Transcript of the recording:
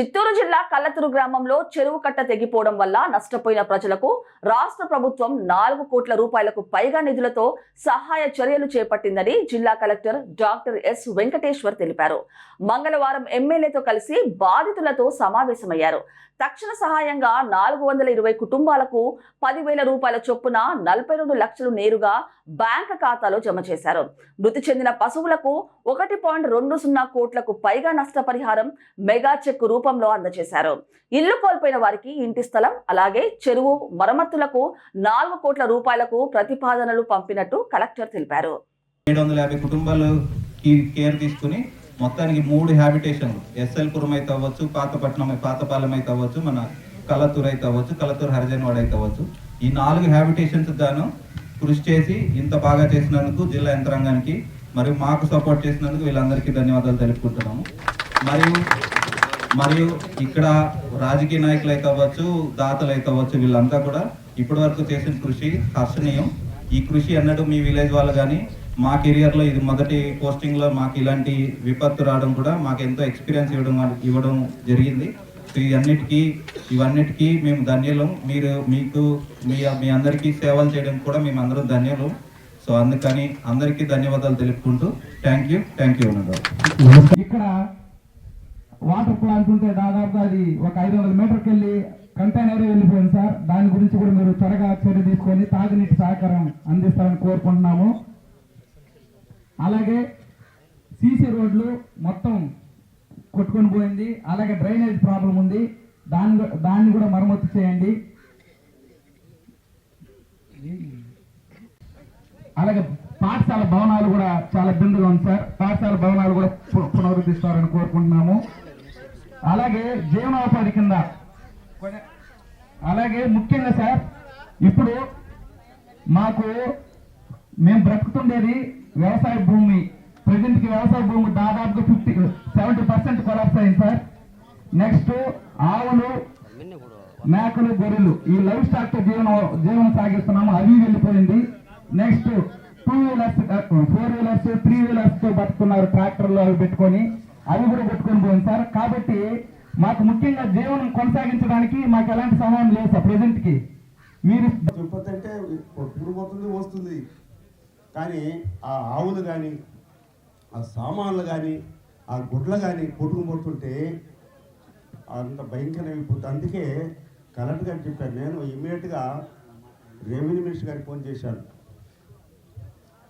చిత్తూరు జిల్లా కల్లతురు గ్రామంలో చెరువు కట్ట తెగిపోవడం వల్ల నష్టపోయిన ప్రజలకు రాష్ట్ర ప్రభుత్వం నాలుగు కోట్ల రూపాయలకు పైగా నిధులతో సహాయ చర్యలు చేపట్టిందని జిల్లా కలెక్టర్ డాక్టర్ ఎస్ వెంకటేశ్వర్ తెలిపారు. మంగళవారం ఎమ్మెల్యేతో కలిసి బాధితులతో సమావేశమయ్యారు. తక్షణ సహాయంగా నాలుగు వందల ఇరవై కుటుంబాలకు పదివేల రూపాయల చొప్పున నలభై రెండు లక్షలు నేరుగా బ్యాంక్ ఖాతాలో జమ చేశారు. మృతి చెందిన పశువులకు ఒకటి పాయింట్ రెండు సున్నా కోట్లకు పైగా నష్టపరిహారం మెగా చెక్ రూపంలో అందజేశారు. ఇల్లు కోల్పోయిన వారికి ఇంటి స్థలం అలాగే చెరువు మరమ్మతులకు నాలుగు కోట్ల రూపాయలకు ప్రతిపాదనలు పంపినట్టు కలెక్టర్ తెలిపారు. ఏడు వందల యాభై కుటుంబాలు కేర్ తీసుకుని మొత్తానికి మూడు హ్యాబిటేషన్లు. ఎస్ఎల్పురం అయితే అవ్వచ్చు పాతపట్నం పాతపాలెం అయితే అవ్వచ్చు మన కలతూరు అయితే అవ్వచ్చు కలతూరు హరిజన్వాడ అయితే అవ్వచ్చు. ఈ నాలుగు హ్యాబిటేషన్స్ గాను కృషి చేసి ఇంత బాగా చేసినందుకు జిల్లా యంత్రాంగానికి మరియు మాకు సపోర్ట్ చేసినందుకు వీళ్ళందరికీ ధన్యవాదాలు తెలుపుకుంటున్నాము. మరియు మరియు ఇక్కడ రాజకీయ నాయకులు అయితే అవ్వచ్చు దాతలు అయితే అవ్వచ్చు వీళ్ళంతా కూడా ఇప్పటి వరకు చేసిన కృషి హర్షణీయం. ఈ కృషి అన్నట్టు మీ విలేజ్ వాళ్ళు కానీ మా కెరియర్లో ఇది మొదటి పోస్టింగ్లో మాకు ఇలాంటి విపత్తు రావడం కూడా మాకు ఎంతో ఎక్స్పీరియన్స్ ఇవ్వడం ఇవ్వడం జరిగింది. సో ఇవన్నిటికీ ఇవన్నిటికీ మేము ధన్యులం. మీరు మీకు మీ మీ అందరికీ సేవలు చేయడం కూడా మేము అందరం ధన్యులం. సో అందుకని అందరికీ ధన్యవాదాలు తెలుపుకుంటూ థ్యాంక్ యూ థ్యాంక్ యూ ఇక్కడ వాటర్ ప్లాంట్ ఉంటే దాదాపు అది ఒక ఐదు వందల మీటర్కి వెళ్ళి కంటైనర్ వెళ్ళిపోయింది సార్. దాని గురించి కూడా మీరు త్వరగా చర్య తీసుకొని తాగునీటి సహకారం అందిస్తారని కోరుకుంటున్నాము. అలాగే సీసీ రోడ్లు మొత్తం కొట్టుకొని పోయింది. అలాగే డ్రైనేజ్ ప్రాబ్లం ఉంది. దాన్ని దాన్ని కూడా మరమ్మతు చేయండి. అలాగే పాఠశాల భవనాలు కూడా చాలా ఇబ్బందిగా ఉంది సార్. పాఠశాల భవనాలు కూడా పునరుద్ధరిస్తారని కోరుకుంటున్నాము. అలాగే జీవనోపాధి కింద. అలాగే ముఖ్యంగా సార్ ఇప్పుడు మాకు మేము బ్రతుకుతుండేది వ్యవసాయ భూమి. ప్రజెంట్కి వ్యవసాయ భూమి దాదాపుగా ఫిఫ్టీ సెవెంటీ పర్సెంట్ కొలాప్స్ అయింది సార్. నెక్స్ట్ ఆవులు మేకలు గొర్రెలు ఈ లైఫ్ స్టాక్తో జీవనం జీవనం సాగిస్తున్నాము. అవి వెళ్ళిపోయింది. Next two wheelers four wheelers three వీలర్స్తో బతుకున్నారు ట్రాక్టర్లు అవి పెట్టుకొని. అవి కూడా పెట్టుకొని పోయింది సార్. కాబట్టి మాకు ముఖ్యంగా జీవనం కొనసాగించడానికి మాకు ఎలాంటి సహాయం లేదు సార్ ప్రెసెంట్కి మీరు తిరుపతి అంటే పురుగు వస్తుంది. కానీ ఆ ఆవులు కానీ ఆ సామాన్లు కానీ ఆ గుడ్లు కానీ కొట్టుకుపోతుంటే అంత భయంకరంగా అయిపోతుంది. అందుకే కలెక్టర్ గారు చెప్పాను నేను ఇమీడియట్గా రెవెన్యూ మినిస్టర్ గారికి ఫోన్ చేశాను.